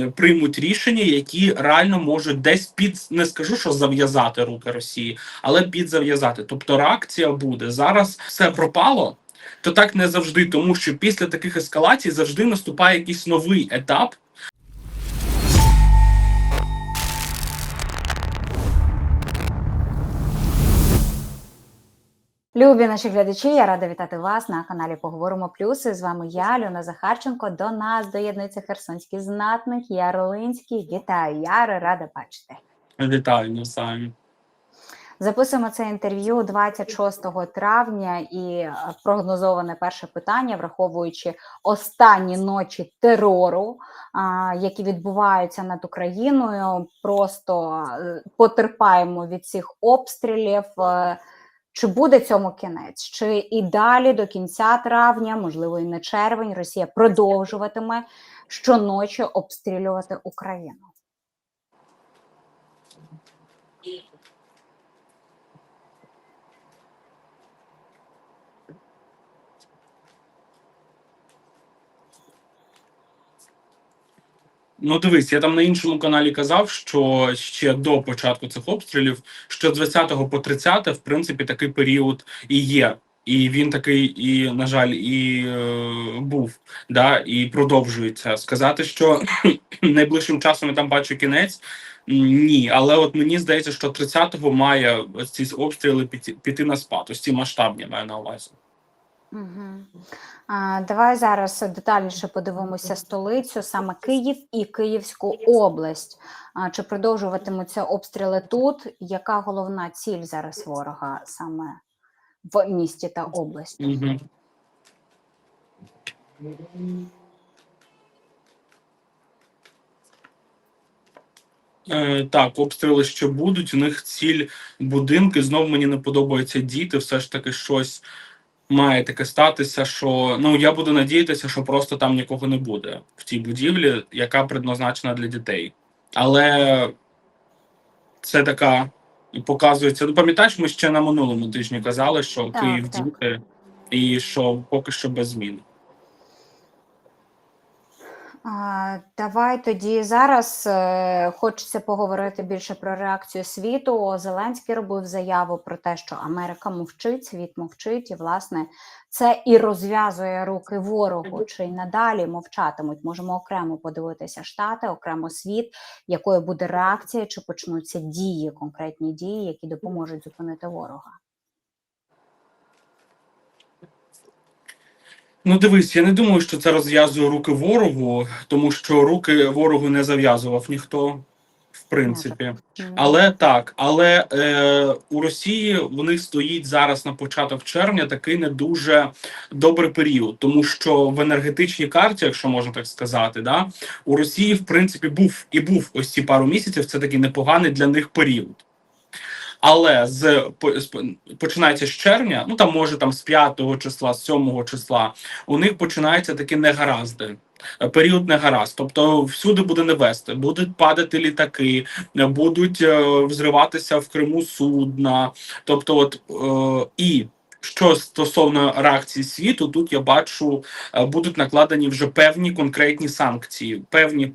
е, приймуть рішення, які реально можуть десь під не скажу, що зав'язати руки Росії, але підзав'язати. Тобто реакція буде зараз. Все пропало. То так не завжди, тому що після таких ескалацій завжди наступає якийсь новий етап, Любі наші глядачі, я рада вітати вас на каналі Поговоримо Плюси. З вами я, Альона Захарченко. До нас доєднується Херсонський знатник Яролинський. Вітаю, Яри, рада бачити. Вітаю самі. Записуємо це інтерв'ю 26 травня і е, прогнозоване перше питання, враховуючи останні ночі терору, які відбуваються над Україною. Просто е, потерпаємо від цих обстрілів. Чи буде цьому кінець? Чи і далі до кінця травня, можливо, і на червень, Росія продовжуватиме щоночі обстрілювати Україну? Ну, дивись, я там на іншому каналі казав, що ще до початку цих обстрілів, що з 20 по 30, в принципі, такий період і є. І він такий, і, на жаль, і е, був, да, і продовжується. Сказати, що найближчим часом я там бачу кінець. Ні, але от мені здається, що 30-го має ці обстріли піти, піти на спад. Ось ці масштабні маю на увазі. Угу. А, давай зараз детальніше подивимося столицю, саме Київ і Київську область. А, чи продовжуватимуться обстріли тут? Яка головна ціль зараз ворога саме в місті та області? Угу. Е, так, обстріли ще будуть. У них ціль будинки. Знов мені не подобаються діти. Все ж таки щось має таке статися. Що ну я буду надіятися, що просто там нікого не буде в тій будівлі, яка предназначена для дітей. Але це така і показується. Ну, пам'ятаєш, ми ще на минулому тижні казали, що Так, Київ так. діти, і що поки що без змін. Давай тоді зараз е, хочеться поговорити більше про реакцію світу. Зеленський робив заяву про те, що Америка мовчить, світ мовчить, і власне це і розв'язує руки ворогу. Чи й надалі мовчатимуть? Можемо окремо подивитися штати, окремо світ, якою буде реакція, чи почнуться дії, конкретні дії, які допоможуть зупинити ворога. Ну, дивись, я не думаю, що це розв'язує руки ворогу, тому що руки ворогу не зав'язував ніхто, в принципі. Але так, але е, у Росії в них стоїть зараз на початок червня такий не дуже добрий період, тому що в енергетичній карті, якщо можна так сказати, да, у Росії в принципі був і був ось ці пару місяців. Це такий непоганий для них період. Але з по- починається з червня, ну там може там з 5 числа, з 7 числа, у них починаються такі негаразди. е, Період негаразд, тобто всюди буде невести, будуть падати літаки, будуть е, взриватися в Криму судна. Тобто, от е, і що стосовно реакції світу, тут я бачу, е, будуть накладені вже певні конкретні санкції, певні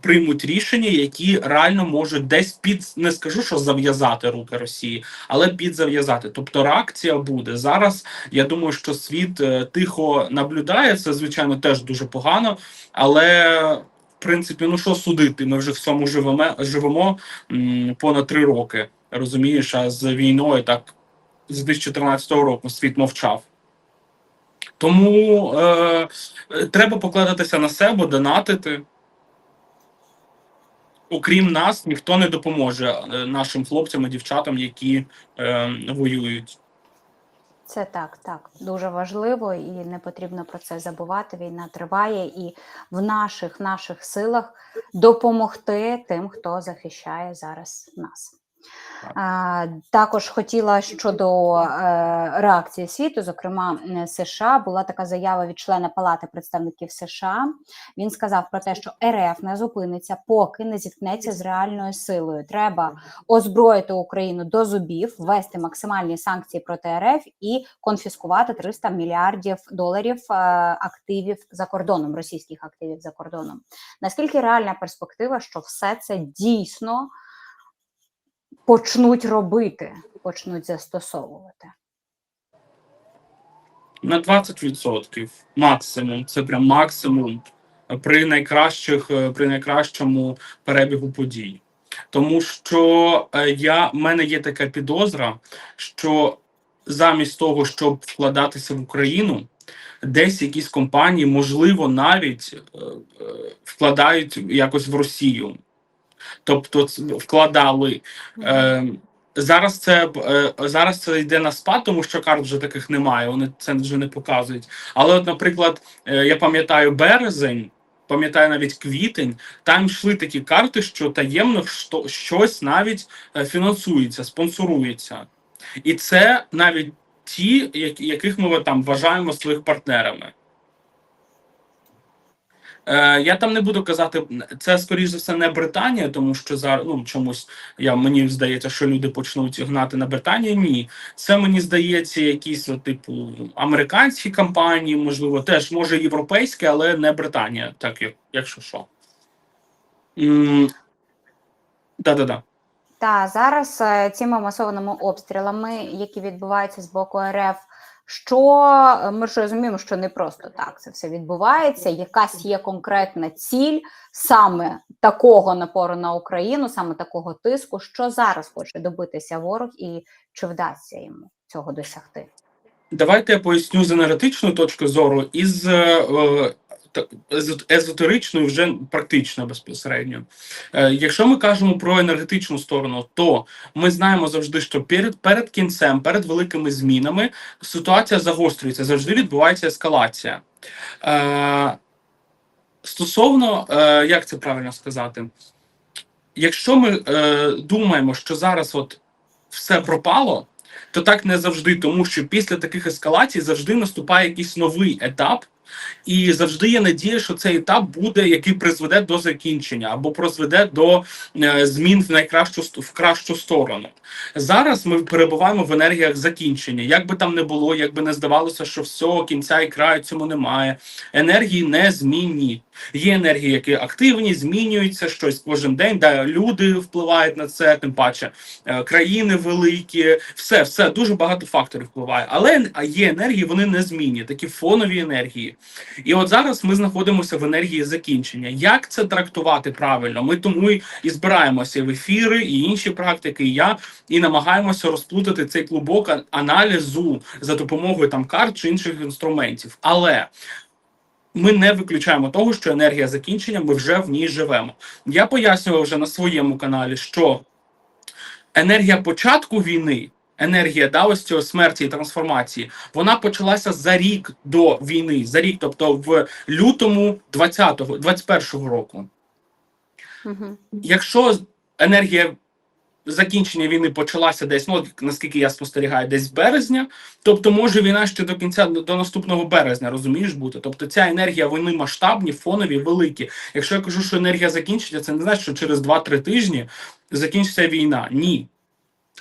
приймуть рішення, які реально можуть десь під не скажу, що зав'язати руки Росії, але підзав'язати. Тобто реакція буде зараз. Я думаю, що світ е, тихо наблюдає. Це звичайно теж дуже погано, але. В принципі, ну що судити? Ми вже в цьому живемо живемо понад три роки. Розумієш, а з війною так з 2014 року світ мовчав. Тому е, е, треба покладатися на себе, донатити. Окрім нас, ніхто не допоможе е, нашим хлопцям і дівчатам, які е, воюють. Це так, так дуже важливо, і не потрібно про це забувати. Війна триває, і в наших наших силах допомогти тим, хто захищає зараз нас. Також хотіла щодо е, реакції світу, зокрема США, була така заява від члена Палати представників США. Він сказав про те, що РФ не зупиниться, поки не зіткнеться з реальною силою. Треба озброїти Україну до зубів, ввести максимальні санкції проти РФ і конфіскувати 300 мільярдів доларів е, активів за кордоном, російських активів за кордоном. Наскільки реальна перспектива, що все це дійсно почнуть робити, почнуть застосовувати? на 20% максимум. Це прям максимум при найкращих, е, при найкращому перебігу подій. Тому що е, я в мене є така підозра, що замість того, щоб вкладатися в Україну, десь якісь компанії, можливо, навіть е, вкладають якось в Росію. Тобто вкладали. Е, зараз це е, зараз це йде на спад, тому що карт вже таких немає. Вони це вже не показують. Але, от, наприклад, е, я пам'ятаю березень, пам'ятаю навіть квітень. Там йшли такі карти, що таємно що, щось навіть е, фінансується, спонсорується, і це навіть ті, яких ми там вважаємо своїх партнерами. Е, я там не буду казати, це скоріш за все не Британія, тому що зараз ну чомусь я мені здається, що люди почнуть гнати на Британію. Ні, це мені здається, якісь типу американські компанії, можливо, теж може європейські, але не Британія, так як якщо що. Да-да-да. Та зараз е, цими масованими обстрілами, які відбуваються з боку РФ, що е, ми ж розуміємо, що не просто так це все відбувається. Якась є конкретна ціль саме такого напору на Україну, саме такого тиску, що зараз хоче добитися ворог, і чи вдасться йому цього досягти? Давайте я поясню з енергетичної точки зору із. е, е, та- езот- езотеричної вже практично безпосередньо. Е, якщо ми кажемо про енергетичну сторону, то ми знаємо завжди, що перед, перед кінцем, перед великими змінами ситуація загострюється, завжди відбувається ескалація. Е, стосовно, е, як це правильно сказати, якщо ми думаємо, що зараз от все пропало, то так не завжди, тому що після таких ескалацій завжди наступає якийсь новий етап, і завжди є надія, що цей етап буде, який призведе до закінчення або призведе до е, змін в найкращу в кращу сторону. Зараз ми перебуваємо в енергіях закінчення. Як би там не було, як би не здавалося, що всього кінця і краю цьому немає. Енергії незмінні. Є енергії, які активні, змінюються щось кожен день. Да, люди впливають на це, тим паче е, країни великі, все, все дуже багато факторів впливає. Але є енергії, вони незмінні, такі фонові енергії. І от зараз ми знаходимося в енергії закінчення. Як це трактувати правильно? Ми тому і збираємося в ефіри і інші практики. І я і намагаємося розплутати цей клубок аналізу за допомогою там карт чи інших інструментів. Але ми не виключаємо того, що енергія закінчення, ми вже в ній живемо. Я пояснював вже на своєму каналі, що енергія початку війни, енергія да, ось цього смерті і трансформації, вона почалася за рік до війни, за рік, тобто в лютому 20-го, 21-го року. Угу. Якщо енергія закінчення війни почалася десь, ну наскільки я спостерігаю, десь березня, тобто може війна ще до кінця до наступного березня, розумієш бути. Тобто ця енергія вони масштабні, фонові, великі. Якщо я кажу, що енергія закінчиться, це не значить, що через 2-3 тижні закінчиться війна. Ні.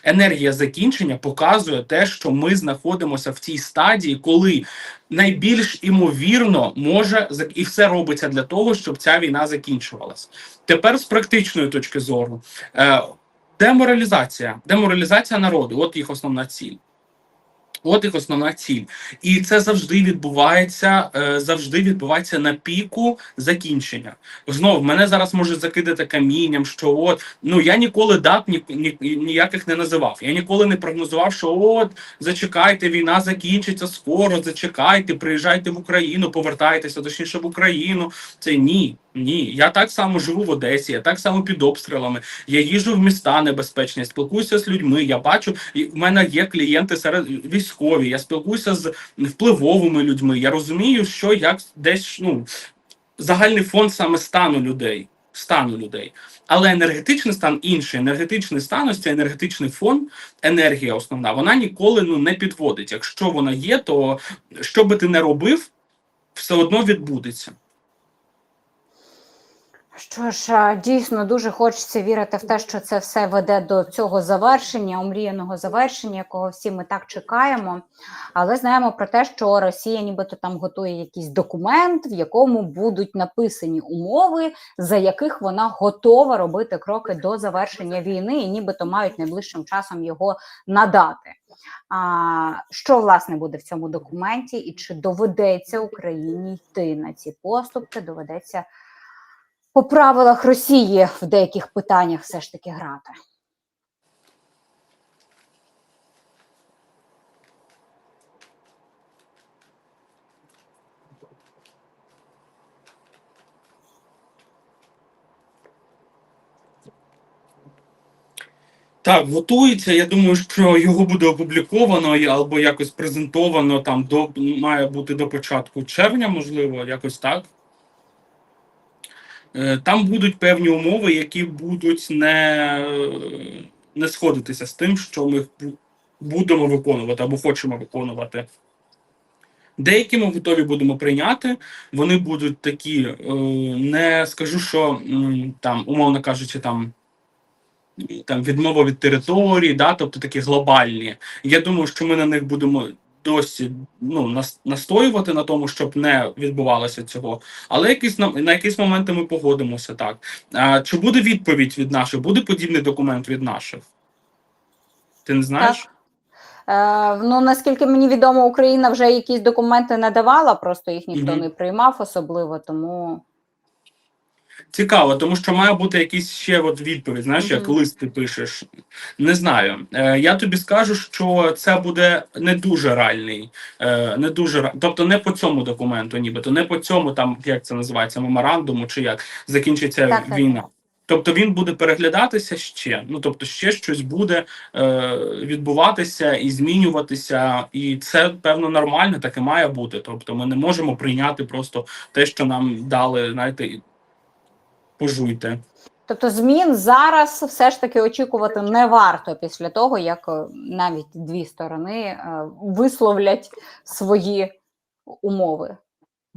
Енергія закінчення показує те, що ми знаходимося в цій стадії, коли найбільш імовірно може і все робиться для того, щоб ця війна закінчувалась. Тепер з практичної точки зору, е, деморалізація, деморалізація народу, от їх основна ціль. От їх основна ціль, і це завжди відбувається, е, завжди відбувається на піку закінчення. Знов мене зараз можуть закидати камінням, що от ну я ніколи дат ні, ні, ніяких не називав. Я ніколи не прогнозував, що от зачекайте, війна закінчиться скоро. Зачекайте, приїжджайте в Україну, повертайтеся точніше в Україну. Це ні. Ні, я так само живу в Одесі, я так само під обстрілами. Я їжджу в міста небезпечні, спілкуюся з людьми. Я бачу, і в мене є клієнти серед військові. Я спілкуюся з впливовими людьми. Я розумію, що як десь ну загальний фон саме стану людей. стану людей. Але енергетичний стан інший. Енергетичний стан, ось цей енергетичний фон, енергія основна, вона ніколи ну, не підводить. Якщо вона є, то що би ти не робив, все одно відбудеться. Що ж, дійсно дуже хочеться вірити в те, що це все веде до цього завершення, омріяного завершення, якого всі ми так чекаємо. Але знаємо про те, що Росія нібито там готує якийсь документ, в якому будуть написані умови, за яких вона готова робити кроки до завершення війни, і нібито мають найближчим часом його надати. А, що власне буде в цьому документі, і чи доведеться Україні йти на ці поступки? Доведеться по правилах Росії в деяких питаннях все ж таки грати. Так, готується. Я думаю, що його буде опубліковано або якось презентовано там до має бути до початку червня, можливо, якось так. Е, Там будуть певні умови, які будуть не, не сходитися з тим, що ми будемо виконувати або хочемо виконувати. Деякі ми готові будемо прийняти. Вони будуть такі, е, не скажу, що там, умовно кажучи, там там відмова від території, да, тобто такі глобальні. Я думаю, що ми на них будемо досі ну, нас- настоювати на тому, щоб не відбувалося цього. Але якісь на, на якісь моменти ми погодимося так. А, чи буде відповідь від наших? Буде подібний документ від наших? Ти не знаєш? Е, ну наскільки мені відомо, Україна вже якісь документи надавала, просто їх ніхто Мгм. не приймав особливо, тому Цікаво, тому що має бути якийсь ще от відповідь. Знаєш, як лист ти пишеш. Не знаю. Е, я тобі скажу, що це буде не дуже реальний, е, не дуже тобто не по цьому документу, нібито, не по цьому там, як це називається, меморандуму, чи як закінчиться Так, так, війна. Тобто він буде переглядатися ще. Ну тобто, ще щось буде е, відбуватися і змінюватися, і це певно нормально, так і має бути. Тобто, ми не можемо прийняти просто те, що нам дали, знаєте, пожуйте. тобто змін зараз все ж таки очікувати не варто після того, як е, навіть дві сторони е, висловлять свої умови.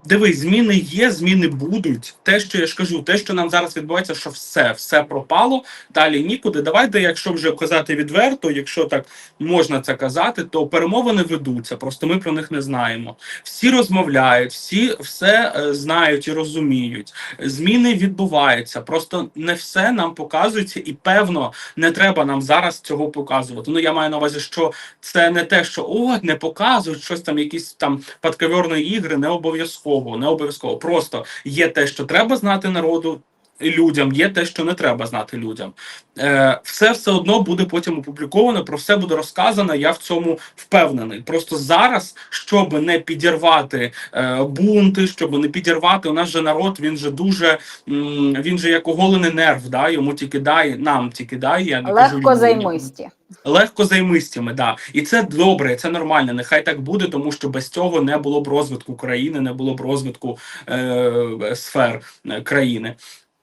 Дивись, зміни є, зміни будуть. Те, що я ж кажу, те, що нам зараз відбувається, що все, все пропало, далі нікуди. Давайте, якщо вже казати відверто, якщо так можна це казати, то перемовини ведуться. Просто ми про них не знаємо. Всі розмовляють, всі все е, знають і розуміють. Зміни відбуваються. Просто не все нам показується, і певно не треба нам зараз цього показувати. Ну я маю на увазі, що це не те, що о, не показують щось там, якісь там подковерні ігри, не обов'язково, не обов'язково. Просто є те, що треба знати народу. Людям є те, що не треба знати людям. Е, все все одно буде потім опубліковано, про все буде розказано. Я в цьому впевнений. Просто зараз, щоб не підірвати е, бунти, щоб не підірвати, у нас же народ, він же дуже м, він же як оголений нерв, да, йому тільки дай, нам тільки дай. Я не Легко людям. займисті. Легко займистями, да. І це добре, це нормально. Нехай так буде, тому що без цього не було б розвитку країни, не було б розвитку е, сфер е, країни.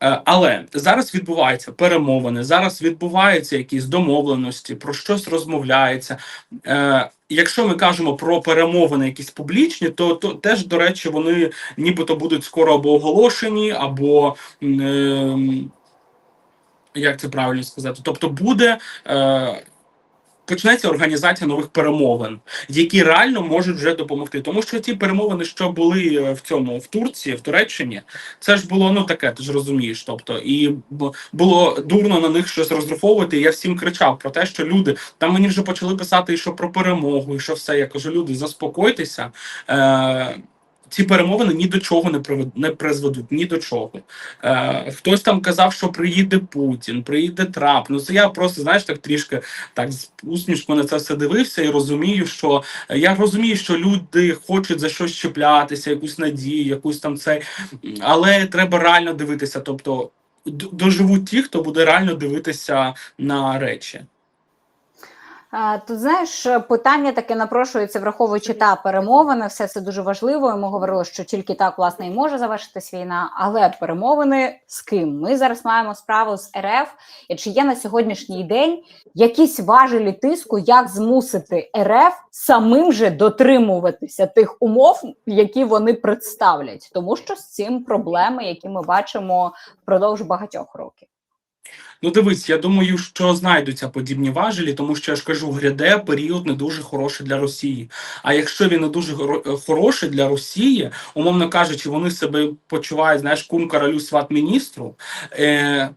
Е, Але зараз відбуваються перемовини, зараз відбуваються якісь домовленості, про щось розмовляється. Е, Якщо ми кажемо про перемовини якісь публічні, то, то теж, до речі, вони нібито будуть скоро або оголошені, або ем, як це правильно сказати? Тобто буде. Е, Почнеться організація нових перемовин, які реально можуть вже допомогти. Тому що ті перемовини, що були е, в цьому в Турції, в Туреччині, це ж було ну таке, ти ж розумієш. Тобто, і було дурно на них щось розраховувати. Я всім кричав про те, що люди там мені вже почали писати, і що про перемогу, і що все. Я кажу, люди, заспокойтеся. Е, ці перемовини ні до чого не привед, не призведуть, ні до чого. Е, хтось там казав, що приїде Путін, приїде Трамп. Ну це я просто знаєш так трішки так з усмішкою на це все дивився і розумію, що я розумію, що люди хочуть за щось чіплятися, якусь надію, якусь там цей, але треба реально дивитися. Тобто доживуть ті, хто буде реально дивитися на речі. Тут знаєш, питання таке напрошується, враховуючи та перемовини, все це дуже важливо. і Ми говорили, що тільки так власне і може завершитись війна, але перемовини з ким? Ми зараз маємо справу з РФ. І чи є на сьогоднішній день якісь важелі тиску, як змусити РФ самим же дотримуватися тих умов, які вони представлять, тому що з цим проблеми, які ми бачимо впродовж багатьох років. Ну, дивись, я думаю, що знайдуться подібні важелі, тому що я ж кажу, гряде період не дуже хороший для Росії. А якщо він не дуже хороший для Росії, умовно кажучи, вони себе почувають, знаєш, кум королю сват міністру, е,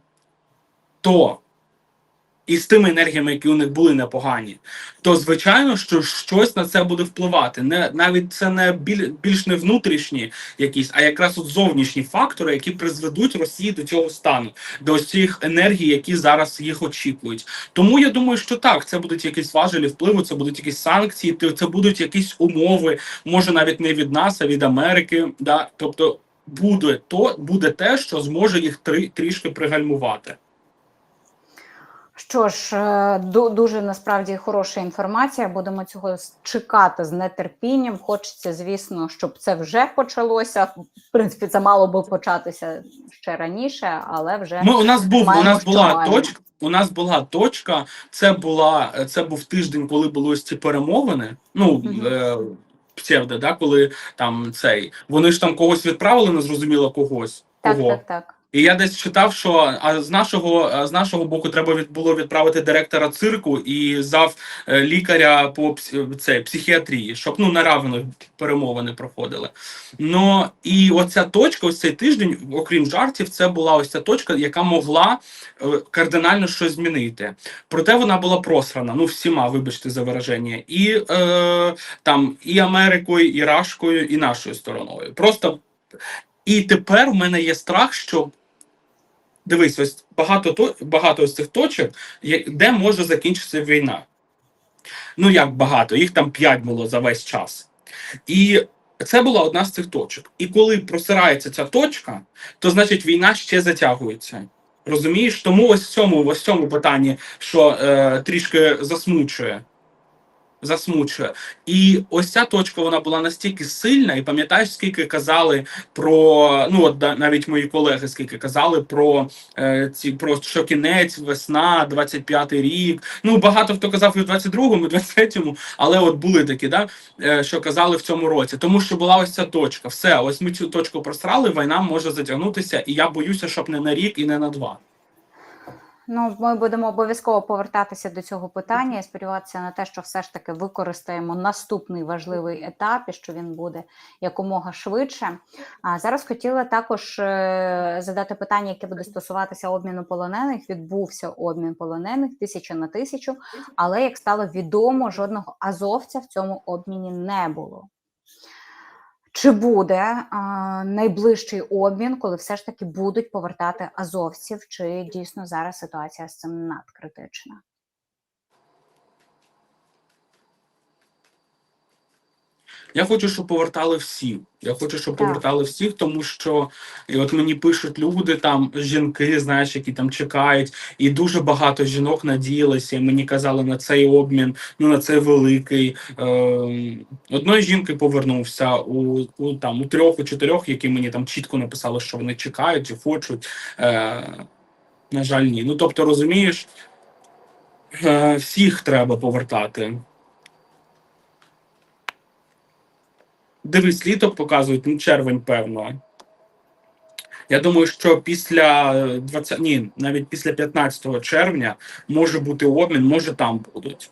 то і з тими енергіями, які у них були непогані, то звичайно, що щось на це буде впливати. Не навіть це не біль, більш не внутрішні якісь, а якраз от зовнішні фактори, які призведуть Росії до цього стану, до цих енергій, які зараз їх очікують. Тому я думаю, що так, це будуть якісь важелі впливу, це будуть якісь санкції, це будуть якісь умови, може навіть не від нас, а від Америки. Да? Тобто буде то буде те, що зможе їх три, трішки пригальмувати. Що ж, е, дуже насправді хороша інформація. Будемо цього чекати з нетерпінням. Хочеться, звісно, щоб це вже почалося. В принципі, це мало би початися ще раніше, але вже Ми у нас був у нас була точка. У нас була точка. Це була це був тиждень, коли були ось ці перемовини. Ну Мгм. е, псевдо, да, коли там цей вони ж там когось відправили, не зрозуміло когось. так, Кого. так, так. І я десь читав, що а з нашого з нашого боку треба від було відправити директора цирку і зав е, лікаря по пс- це, психіатрії, щоб ну на равних перемовини проходили. Ну і оця точка, ось цей тиждень, окрім жартів, це була ось ця точка, яка могла е, кардинально щось змінити. Проте вона була просрана, ну всіма, вибачте за вираження, і е, там і Америкою, і Рашкою, і нашою стороною. Просто і тепер в мене є страх, що дивись, ось багато то багато ось цих точок, де може закінчитися війна. Ну як багато, їх там п'ять було за весь час. І це була одна з цих точок. І коли просирається ця точка, то значить війна ще затягується. Розумієш? Тому ось в цьому, ось в цьому питанні, що е, трішки засмучує. Засмучує. І ось ця точка вона була настільки сильна, і пам'ятаєш, скільки казали про ну от навіть мої колеги, скільки казали про е, ці про що кінець, весна, 25-й рік. Ну багато хто казав і в 22-му, і в 23-му, але от були такі, да, е, що казали в цьому році. Тому що була ось ця точка. Все, ось ми цю точку просрали, війна може затягнутися, і я боюся, щоб не на рік і не на два. Ну, ми будемо обов'язково повертатися до цього питання і сподіватися на те, що все ж таки використаємо наступний важливий етап і що він буде якомога швидше. А зараз хотіла також е, задати питання, яке буде стосуватися обміну полонених. Відбувся обмін полонених тисяча на тисячу, але як стало відомо, жодного азовця в цьому обміні не було. Чи буде а, найближчий обмін, коли все ж таки будуть повертати азовців? Чи дійсно зараз ситуація з цим надкритична? Я хочу, щоб повертали всі. Я хочу, щоб Так. повертали всіх, тому що і от мені пишуть люди, там жінки, знаєш, які там чекають, і дуже багато жінок надіялися. І мені казали на цей обмін, ну на цей великий. Е, одної жінки повернувся у, у там у трьох, у чотирьох, які мені там чітко написали, що вони чекають і хочуть. Е, на жаль, ні. Ну тобто, розумієш, е, всіх треба повертати. Дивись, літо показують, ну, червень, певно. Я думаю, що після е, 20, ні, навіть після 15 червня може бути обмін, може там будуть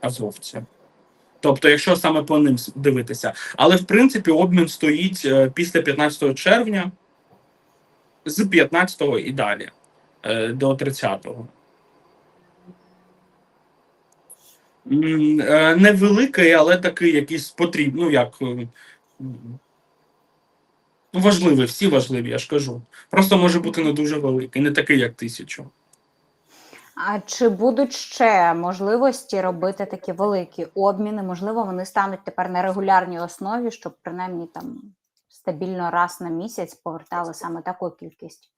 азовці. Тобто, якщо саме по ним дивитися. Але в принципі обмін стоїть е, після 15 червня, з 15 і далі е, до 30-го. М, е, Невеликий, але такий якийсь потрібний, ну як. е, важливий, всі важливі, я ж кажу. Просто може бути не дуже великий, не такий, як тисячу. А чи будуть ще можливості робити такі великі обміни? Можливо, вони стануть тепер на регулярній основі, щоб принаймні там стабільно раз на місяць повертали саме таку кількість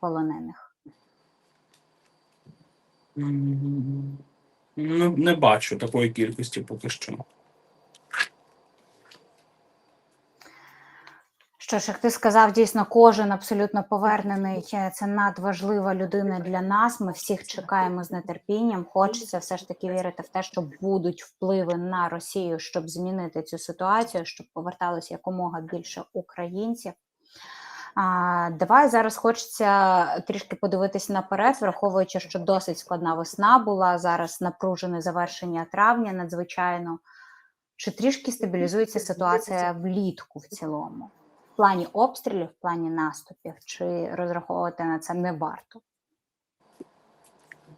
полонених. М, Ну, не бачу такої кількості поки що. Що ж, як ти сказав, дійсно кожен абсолютно повернений. е, Це надважлива людина для нас. Ми всіх чекаємо з нетерпінням. Хочеться все ж таки вірити в те, що будуть впливи на Росію, щоб змінити цю ситуацію, щоб поверталося якомога більше українців. Давай зараз хочеться трішки подивитись наперед, враховуючи, що досить складна весна була. Зараз напружене завершення травня, надзвичайно. Чи трішки стабілізується ситуація влітку в цілому? В плані обстрілів, в плані наступів, чи розраховувати на це не варто?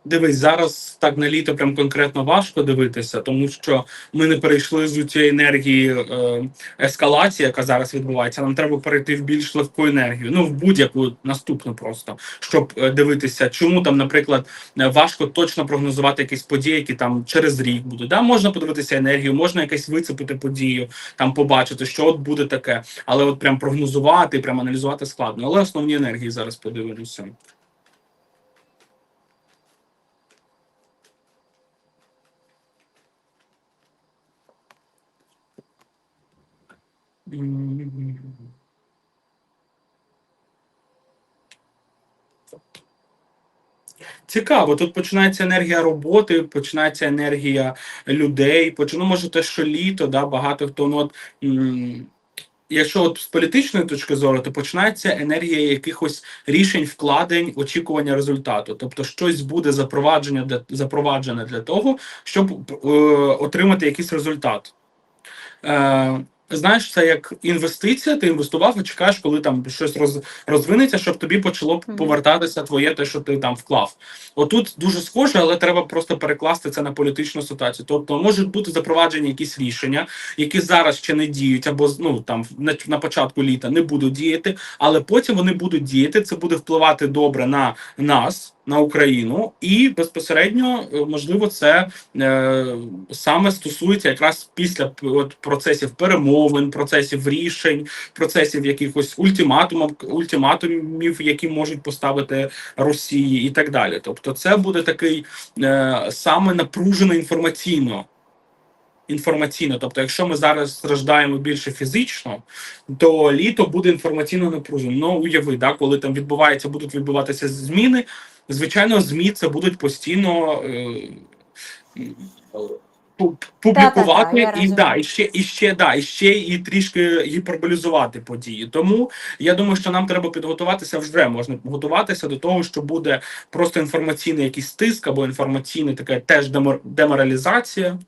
Дивись, зараз так на літо прям конкретно важко дивитися, тому що ми не перейшли з цієї енергії е, ескалації, яка зараз відбувається. Нам треба перейти в більш легку енергію. Ну в будь-яку наступну просто, щоб е, дивитися, чому там, наприклад, е, важко точно прогнозувати якісь події, які там через рік будуть. Да, можна подивитися енергію, можна якесь вицепити подію, там побачити, що от буде таке, але от прям прогнозувати, прям аналізувати складно. Але основні енергії зараз подивимося. Цікаво, тут починається енергія роботи, починається енергія людей. Почну, може, те, що літо, да, багато хто ну, от, якщо от з політичної точки зору, то починається енергія якихось рішень, вкладень, очікування результату. Тобто щось буде запровадження для запроваджене для того, щоб е, отримати якийсь результат. Е, Знаєш, це як інвестиція. Ти інвестував і чекаєш, коли там щось роз, розвинеться, щоб тобі почало повертатися твоє те, що ти там вклав. Отут дуже схоже, але треба просто перекласти це на політичну ситуацію. Тобто можуть бути запроваджені якісь рішення, які зараз ще не діють, або ну там на, на початку літа не будуть діяти, але потім вони будуть діяти. Це буде впливати добре на нас, на Україну, і безпосередньо е, можливо це е, саме стосується якраз після от, процесів перемовин, процесів рішень, процесів якихось ультиматумів, ультиматумів, які можуть поставити Росії, і так далі. Тобто, це буде такий е, саме напружений інформаційно. Інформаційно, тобто, якщо ми зараз страждаємо більше фізично, то літо буде інформаційно напруженим. Ну уяви, да, коли там відбувається, будуть відбуватися зміни. Звичайно, змі це будуть постійно е, пу- публікувати і да, і ще і ще да, і ще і трішки гіперболізувати події. Тому я думаю, що нам треба підготуватися вже можна готуватися до того, що буде просто інформаційний якийсь тиск або інформаційний така теж демор- деморалізація.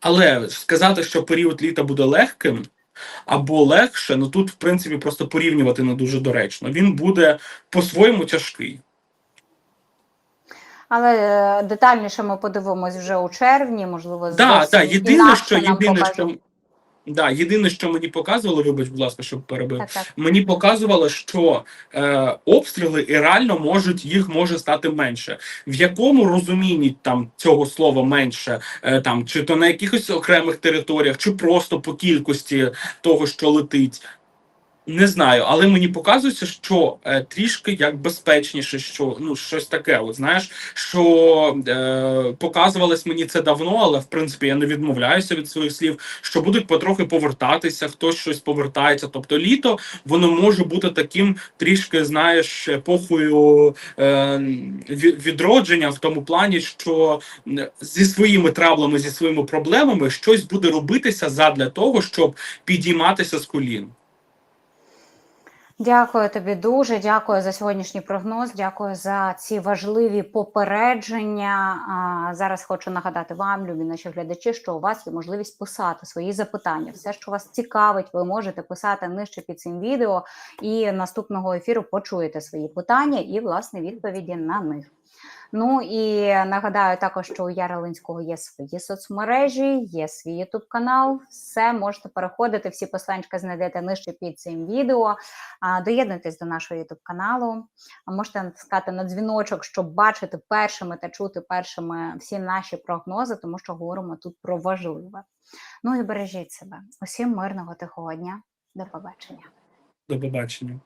Але сказати, що період літа буде легким або легше, ну тут, в принципі, просто порівнювати не дуже доречно. Він буде по-своєму тяжкий. Але е, детальніше ми подивимось вже у червні, можливо, Да, да, єдине, що єдине, що да, єдине, що мені показувало, вибач, будь ласка, щоб перебив. Так, так. Мені показувало, що е, обстріли і реально можуть їх може стати менше. В якому розумінні там цього слова менше, е, там чи то на якихось окремих територіях, чи просто по кількості того, що летить. Не знаю, але мені показується, що е, трішки як безпечніше, що ну щось таке. От знаєш, що е, показувалось мені це давно, але в принципі я не відмовляюся від своїх слів, що будуть потрохи повертатися, хтось щось повертається. Тобто літо воно може бути таким трішки, знаєш, епохою е, відродження в тому плані, що зі своїми травлами, зі своїми проблемами щось буде робитися задля того, щоб підійматися з колін. Дякую тобі дуже. Дякую за сьогоднішній прогноз. Дякую за ці важливі попередження. Зараз хочу нагадати вам, любі наші глядачі, що у вас є можливість писати свої запитання. Все, що вас цікавить, ви можете писати нижче під цим відео, і наступного ефіру почуєте свої питання і власне відповіді на них. Ну і нагадаю також, що у Яролинського є свої соцмережі, є свій ютуб канал. Все можете переходити. Всі посланчика знайдете нижче під цим відео. Доєднуйтесь до нашого ютуб каналу. Можете натискати на дзвіночок, щоб бачити першими та чути першими всі наші прогнози, тому що говоримо тут про важливе. Ну і бережіть себе. Усім мирного тихого дня. До побачення. До побачення.